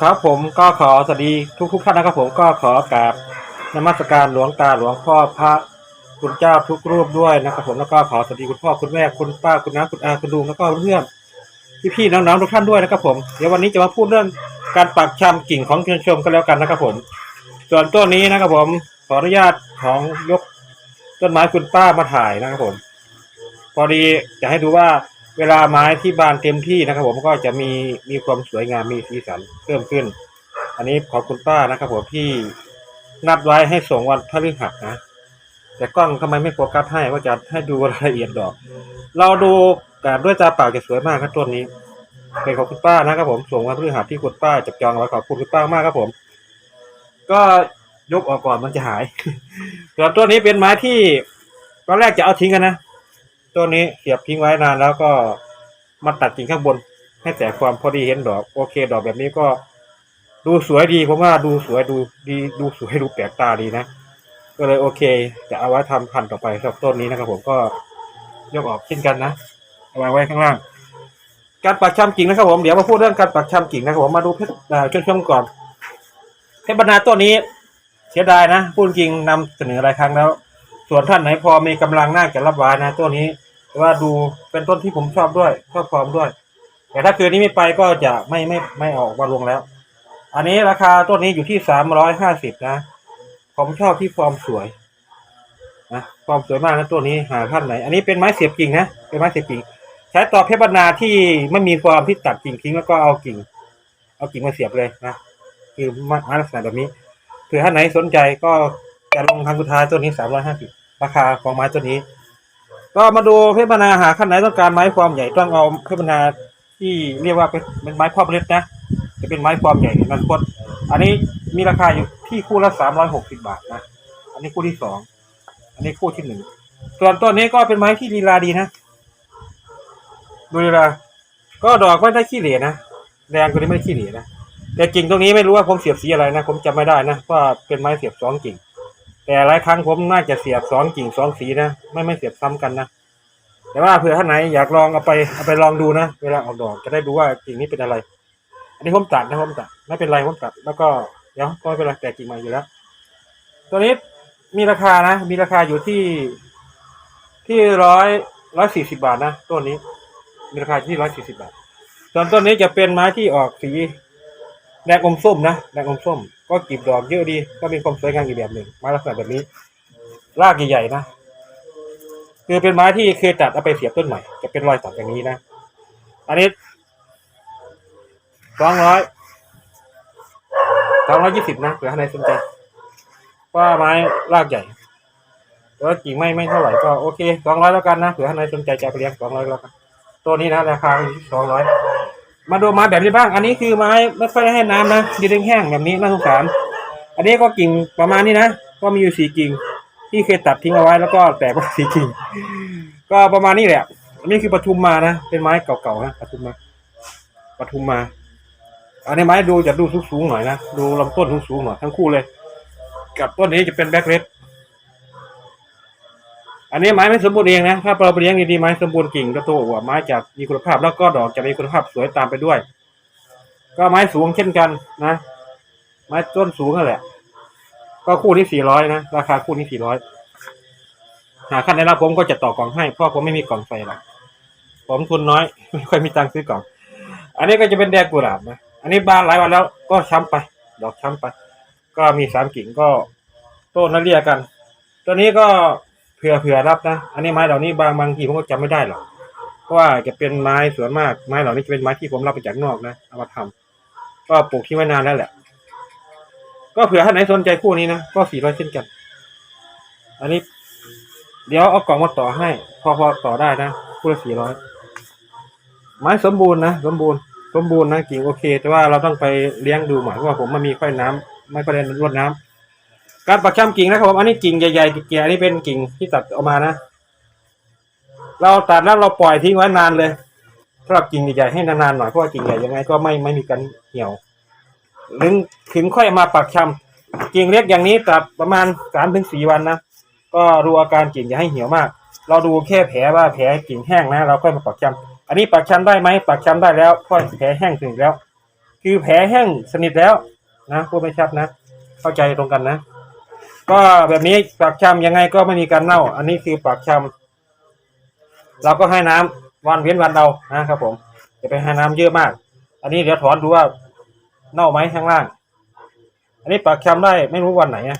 ครับผมก็ขอสวัสดีทุกทุกท่านนะครับผมก็ขอกราบนมัสการหลวงตาหลวงพ่อพระคุณเจ้าทุกรูปด้วยนะครับผมแล้วก็ขอสวัสดีคุณพ่อคุณแม่คุณป้าคุณน้าคุณอาคุณลุงแล้วก็เพื่อนพี่ๆน้องๆทุกท่านด้วยนะครับผมเดี๋ยววันนี้จะมาพูดเรื่องการปักชำกิ่งของชนชมกันแล้วกันนะครับผม ส่วนต้นนี้นะครับผมขออนุญาตของยกต้นไม้คุณป้ามาถ่ายนะครับผม พอดีจะให้ดูว่า เวลาไม้ที่บานเต็มที่นะครับ ผมก็จะมีมีความสวยงามมีสีสันเพิ่มขึ้น อันนี้ขอบคุณป้านะครับผมที่นัดไว้ให้ส่งวันพฤหัสนะ แต่กล้องทำไมไม่โฟกัสให้ว่าจะให้ดูรายละเอียดดอก เราดูกันด้วยตาเปล่าจะสวยมากครับต้นนี้เป็นของคุณป้านะครับผมส่งวันพฤหัสที่คุณป้าจับจองไว้ขอบคุณคุณป้ามากครับผม ก็ยกออกก่อนมันจะหายส่วนต้นนี้เป็นไม้ที่ตอนแรกจะเอาทิ้งกันนะ ต้นนี้เสียบทิ้งไว้นานแล้วก็มาตัดกิ่งข้างบน ให้แต่ความพอดีเห็นดอก โอเค ดอกแบบนี้ก็ ดูสวยดีผมว่าดูสวยดูดีดูสวยดูแปลกตาดีนะก็เลยโอเค จะเอาไว้ทำพันธุ์ต่อไปสำหรับต้นนี้นะครับผมก็ยกออกเช่นกันนะเอาไว้ไว้ข้างล่าง การปักชำกิ่งนะครับผมเดี๋ยวมาพูดเรื่องการปักชำกิ่งนะครับผมมาดูเพชรอ่าช่วงก่อนเพชรบรรณาต้นนี้เสียดายนะพูดจริงนำเสนอหลายครั้งแล้ว ส่วนท่านไหนพอมีกำลังน่าจะรับไว้นะต้นนี้ แต่ว่าดูเป็นต้นที่ผมชอบด้วยชอบฟอร์มด้วย แต่ถ้าคืนนี้ไม่ไปก็จะไม่ไม่ไม่ออกมาลงแล้ว อันนี้ราคาต้นนี้อยู่ที่สามร้อยห้าสิบนะ ผมชอบที่ฟอร์มสวยนะฟอร์มสวยมากนะตัวนี้หาท่านไหน อันนี้เป็นไม้เสียบกิ่งนะเป็นไม้เสียบกิ่งใช้ต่อเพชรบรรณาที่ไม่มีฟอร์มที่ตัดกิ่งทิ้งแล้วก็เอากิ่ง เอากิ่งมาเสียบเลยนะคือไม้ลักษณะแบบนี้เผื่อท่านไหนสนใจก็จะลงทางสุดท้ายตัวนี้สามร้อยห้าสิบราคาของไม้ตัวนี้ ก็มาดูเพชรบรรณาหาท่านไหนต้องการไม้ความใหญ่ต้องเอาเพชรบรรณาที่เรียกว่าเป็นเป็นไม้พ่อเล็ดนะ จะเป็นไม้ความใหญ่ในอนาคตอันนี้มีราคาอยู่ที่คู่ละสามร้อยหกสิบาทนะ อันนี้คู่ที่สอง อันนี้คู่ที่หนึ่ง ส่วนต้นนี้ก็เป็นไม้ที่ลีลาดีนะ ดูลีลา ก็ดอกไม่ได้ขี้เหร่นะ แดงตัวนี้ไม่ได้ขี้เหร่นะ แต่กิ่งตรงนี้ไม่รู้ว่าผมเสียบสีอะไรนะ ผมจำไม่ได้นะว่าเป็นไม้เสียบสองกิ่ง แต่หลายครั้งผมน่าจะเสียบสองกิ่งสองสีนะไม่ไม่เสียบซ้ำกันนะแต่ว่าเผื่อท่านไหนอยากลองเอาไปเอาไปลองดูนะเวลาออกดอกจะได้ดูว่ากิ่งนี้เป็นอะไร อันนี้ผมตัดนะผมตัดไม่เป็นไรผมตัด แล้วก็เดี๋ยวก็ไม่เป็นไรแต่กิ่งใหมาอยู่แล้ว ตัวนี้มีราคานะ มีราคาอยู่ที่ที่ร้อยร้อยสี่สิบาทนะต้นนี้ มีราคาที่ร้อยสี่สิบาทส่วนต้นนี้จะเป็นไม้ที่ออกสีแดงอมส้มนะแดงอมส้ม ก็กลีบดอกเยอะดี ก็มีความสวยงามอีกแบบหนึ่งไม้ลักษณะแบบนี้ รากใหญ่ๆนะ คือเป็นไม้ที่เคยตัดเอาไปเสียบต้นใหม่ จะเป็นรอยตัดอย่างนี้นะ อันนี้สองร้อยสองร้อยยี่สิบนะเผื่อท่านใดสนใจว่าไม้รากใหญ่แต่ว่ากิ่งไม่ไม่เท่าไหร่ก็โอเคสองร้อยแล้วกันนะเผื่อท่านใดสนใจจะไปเลี้ยงสองร้อยแล้วกันตัวนี้นะราคาสองร้อย มาดูไม้แบบนี้บ้าง อันนี้คือไม้ไม่ค่อยได้ให้น้ำนะยืนแห้งแบบนี้น่าสงสาร อันนี้ก็กิ่งประมาณนี้นะ ก็มีอยู่สี่กิ่ง ที่เคยตัดทิ้งเอาไว้แล้วก็แตกไปสี่กิ่ง ก็ประมาณนี้แหละ อันนี้คือปทุมมานะ เป็นไม้เก่าๆนะปทุมมาปทุมมา อันนี้ไม้ดูจะดูสูงๆหน่อยนะ ดูลำต้นสูงๆหน่อยทั้งคู่เลย กับต้นนี้จะเป็นแบ็คเรด อันนี้ไม้ไม่สมบูรณ์เองนะ ถ้าเราไปเลี้ยงดีๆไม้สมบูรณ์กิ่งก็โตกว่าไม้จะมีคุณภาพแล้วก็ดอกจะมีคุณภาพสวยตามไปด้วย ก็ไม้สูงเช่นกันนะ ไม้ต้นสูงนั่นแหละ ก็คู่นี้สี่ร้อยนะ ราคาคู่นี้สี่ร้อยหาขั้นในรับผมก็จะต่อกล่องให้เพราะผมไม่มีกล่องไฟหรอกผมทุนน้อยไม่ค่อยมีตังค์ซื้อกล่อง อันนี้ก็จะเป็นแดงกุหลาบนะ อันนี้บานหลายวันแล้วก็ช้ำไป ดอกช้ำไป ก็มีสามกิ่งก็ต้นนั่นเรียกกัน ตัวนี้ก็ ผื่อเผื่อรับนะอันนี้ไม้เหล่านี้บางบางทีผมก็จำไม่ได้หรอกเพราะว่าจะเป็นไม้ส่วนมากไม้เหล่านี้จะเป็นไม้ที่ผมรับมาจากนอกนะเอามาทำก็ปลูกที่ไว้นานแล้วแหละ ก็เผื่อท่านไหนสนใจคู่นี้นะก็สี่ร้อยเช่นกัน อันนี้ เดี๋ยวเอากล่องมาต่อให้ พอพอต่อได้นะคู่ละสี่ร้อยไม้สมบูรณ์นะสมบูรณ์สมบูรณ์นะกิ่งโอเค แต่ว่าเราต้องไปเลี้ยงดูหมายว่าผมมันมีค่อยน้ำไม่ค่อยได้รดน้ำ การปักชำกิ่งนะครับผมอันนี้กิ่งใหญ่ๆแก่ๆอันนี้เป็นกิ่งที่ตัดออกมานะ เราตัดแล้วเราปล่อยทิ้งไว้นานเลยสำหรับกิ่งใหญ่ๆให้นานๆหน่อยเพราะว่ากิ่งใหญ่ยังไงก็ไม่ไม่มีการเหี่ยวถึงถึงค่อยมาปักชำกิ่งเล็กอย่างนี้ตัดประมาณสามถึงสี่วันนะก็ดูอาการกิ่งอย่าให้เหี่ยวมาก เราดูแค่แผลว่าแผลกิ่งแห้งนะ เราค่อยมาปักชำอันนี้ปักชันได้ไหมปักชันได้แล้วเพราะแผลแห้งถึงแล้วคคือแผลแห้งสนิทแล้วนะพูดไม่ชัดนะ เข้าใจตรงกันนะ ก็แบบนี้ปากชำยังไงก็ไม่มีการเน่า อันนี้คือปากชำเราก็ให้น้ำวันเว้นวันเรานะครับ ผมจะไปให้น้ำเยอะมาก อันนี้เดี๋ยวถอนดูว่าเน่าไหมข้างล่าง อันนี้ปากชำได้ไม่รู้วันไหนนะ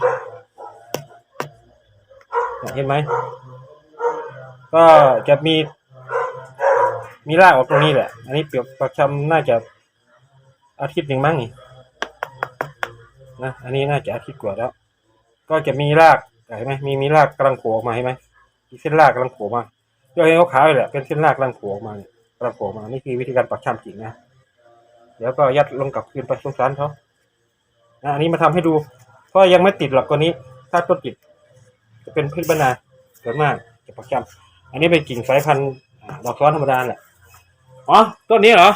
เนี่ยเห็นไหมก็จะมี มีรากออกตรงนี้แหละ อันนี้เปลือกปากชำน่าจะอาทิตย์หนึ่งมั้งนี่นะอันนี้น่าจะอาทิตย์กว่าแล้ว ก็จะมีรากเห็นไหมมีมีรากกำลังโผล่ออกมาเห็นไหมมีเส้นรากกำลังโผล่มาเดี๋ยวเห็นขาวเลยแหละเป็นเส้นรากกำลังโผล่ออกมาเนี่ยกำลังโผล่มานี่คือวิธีการปักชำจริงนะเดี๋ยวก็ยัดลงกับคืนไปสงสารเขาอันนี้มาทำให้ดู ก็ยังไม่ติดหรอกตัวนี้ ถ้าต้นติด จะเป็นพืชบรรณาส่วนมากจะปักชำอันนี้เป็นกิ่งสายพันธุ์ดอกซ้อนธรรมดาแหละอ๋อต้นนี้เหรอ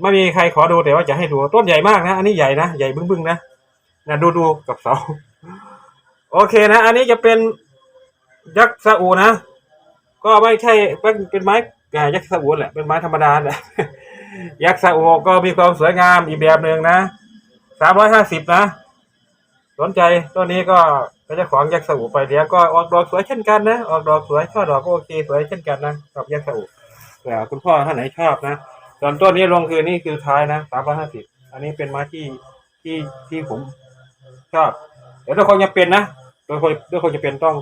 ไม่มีใครขอดูแต่ว่าจะให้ดูต้นใหญ่มากนะ อันนี้ใหญ่นะ ใหญ่บึ้งๆนะ นะดูดูกับเสา โอเคนะ อันนี้จะเป็นยักษ์ซาอูนะ ก็ไม่ใช่เป็นเป็นไม้อ่ยักษ์ซาอูแหละเป็นไม้ธรรมดาแหละยักษ์ซาอูก็มีความสวยงามอีกแบบหนึ่งนะสามร้อยห้าสิบนะ สนใจตัวนี้ก็เป็นเจ้าของยักษ์ซาอูไปเดี๋ยวก็ออกดอกสวยเช่นกันนะออกดอกสวยช่อดอกก็โอเคสวยเช่นกันนะกับยักษ์ซาอูแต่คุณพ่อท่านไหนชอบนะส่วนต้นนี้ลงคือนี่คือท้ายนะสามร้อยห้าสิบอันนี้เป็นไม้ที่ที่ที่ผม ชอบเดี๋ยวทุกคนจะเป็นนะโดยคนโดยคนจะเป็นต้อง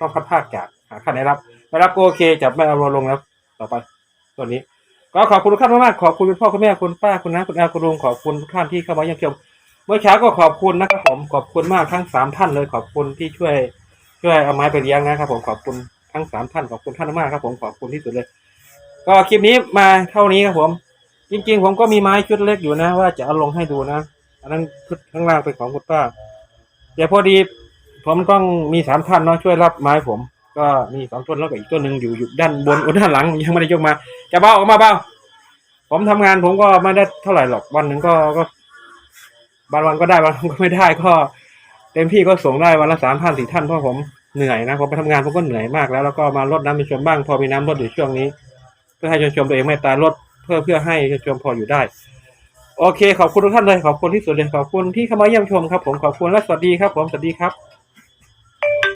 ต้องคัดภาคจากหาค่าได้รับได้รับก็โอเคจะไม่เอาลงแล้ว ต่อไปตัวนี้ ก็ขอบคุณทุกท่านมากๆขอบคุณคุณพ่อคุณแม่คุณป้าคุณน้าคุณอาคุณลุงขอบคุณทุกท่านที่เข้ามาเยี่ยมชมเมื่อเช้าก็ขอบคุณนะครับผมขอบคุณมากทั้งสามท่านเลย ขอบคุณที่ช่วย ช่วยเอาไม้ไปเลี้ยงนะครับ ผมขอบคุณทั้งสามท่านขอบคุณท่านมากครับ ผมขอบคุณที่สุดเลย ก็คลิปนี้มาเท่านี้ครับผม จริง ๆ ผมก็มีไม้ชุดเล็กอยู่นะ ว่าจะเอาลงให้ดูนะ อันนั้นชุดข้างล่างเป็นของคุณป้าแต่พอดี ผมต้องมีสามท่านเนาะช่วยรับไม้ผม ก็มีสองต้นแล้วก็อีกต้นหนึ่งอยู่อยู่ด้านบนด้านหลังยังไม่ได้ยกมา จะเบ้าออกมาเบ้า ผมทำงานผมก็ไม่ได้เท่าไหร่หรอกวันหนึ่งก็ก็บางวันก็ได้บางวันก็ไม่ได้ก็ เต็มที่ก็ส่งได้วันละสามท่านสี่ท่านเพราะผมเหนื่อยนะผมไปทำงานผมก็เหนื่อยมากแล้วแล้วก็มารดน้ำเป็นชมบ้าง พอมีน้ำรดอยู่ช่วงนี้ เพื่อให้ชมชมตัวเองไม่ตายลดเพื่อเพื่อให้ชมชมพออยู่ได้ โอเค ขอบคุณทุกท่านเลย ขอบคุณที่สุดเลย ขอบคุณที่เข้ามาเยี่ยมชมครับผม ขอบคุณและสวัสดีครับผม สวัสดีครับ